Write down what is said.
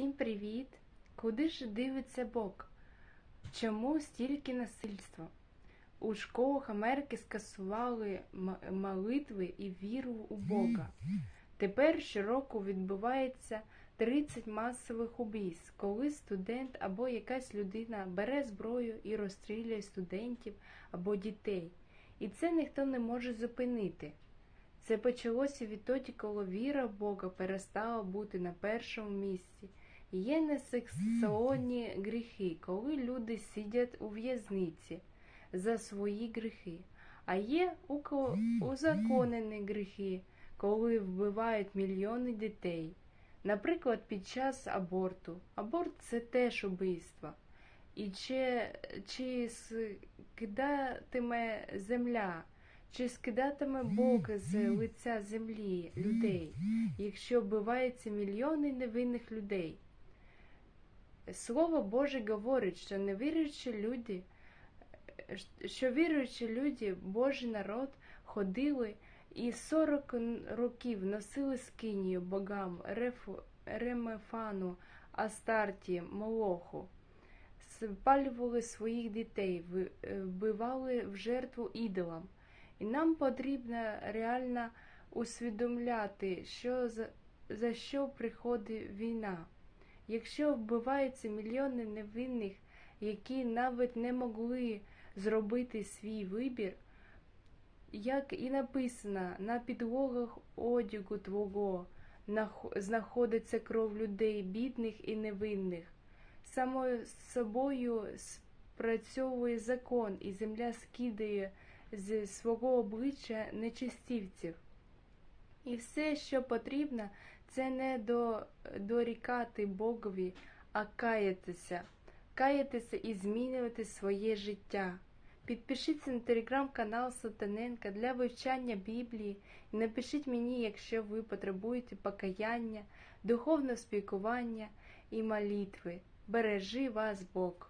Всім привіт! Куди ж дивиться Бог? Чому стільки насильства? У школах Америки скасували молитви і віру у Бога. Тепер щороку відбувається 30 масових убійств, коли студент або якась людина бере зброю і розстрілює студентів або дітей. І це ніхто не може зупинити. Це почалося відтоді, коли віра в Бога перестала бути на першому місці. Є несексуальні гріхи, коли люди сидять у в'язниці за свої гріхи, а є узаконені гріхи, коли вбивають мільйони дітей. Наприклад, під час аборту. Аборт це теж убивство. І чи, чи скидатиме земля, чи скидатиме Бог з лиця землі людей, якщо вбиваються мільйони невинних людей? Слово Боже говорить, що невіруючі люди, що віруючі люди, Божий народ, ходили і 40 років носили скинію богам Рефу, Ремефану, Астарті, Молоху, спалювали своїх дітей, е, вбивали в жертву ідолам. І нам потрібно реально усвідомляти, що за, за що приходить війна. Якщо вбиваються мільйони невинних, які навіть не могли зробити свій вибір, як і написано, на підлогах одягу твого знаходиться кров людей, бідних і невинних. Само собою спрацьовує закон, і земля скидає з свого обличчя нечистівців. І все, що потрібно, це не до, дорікати Богові, а каятися, каятися і змінювати своє життя. Підпишіться на телеграм-канал Сатаненка для вивчання Біблії і напишіть мені, якщо ви потребуєте покаяння, духовного спілкування і молитви. Бережи вас Бог!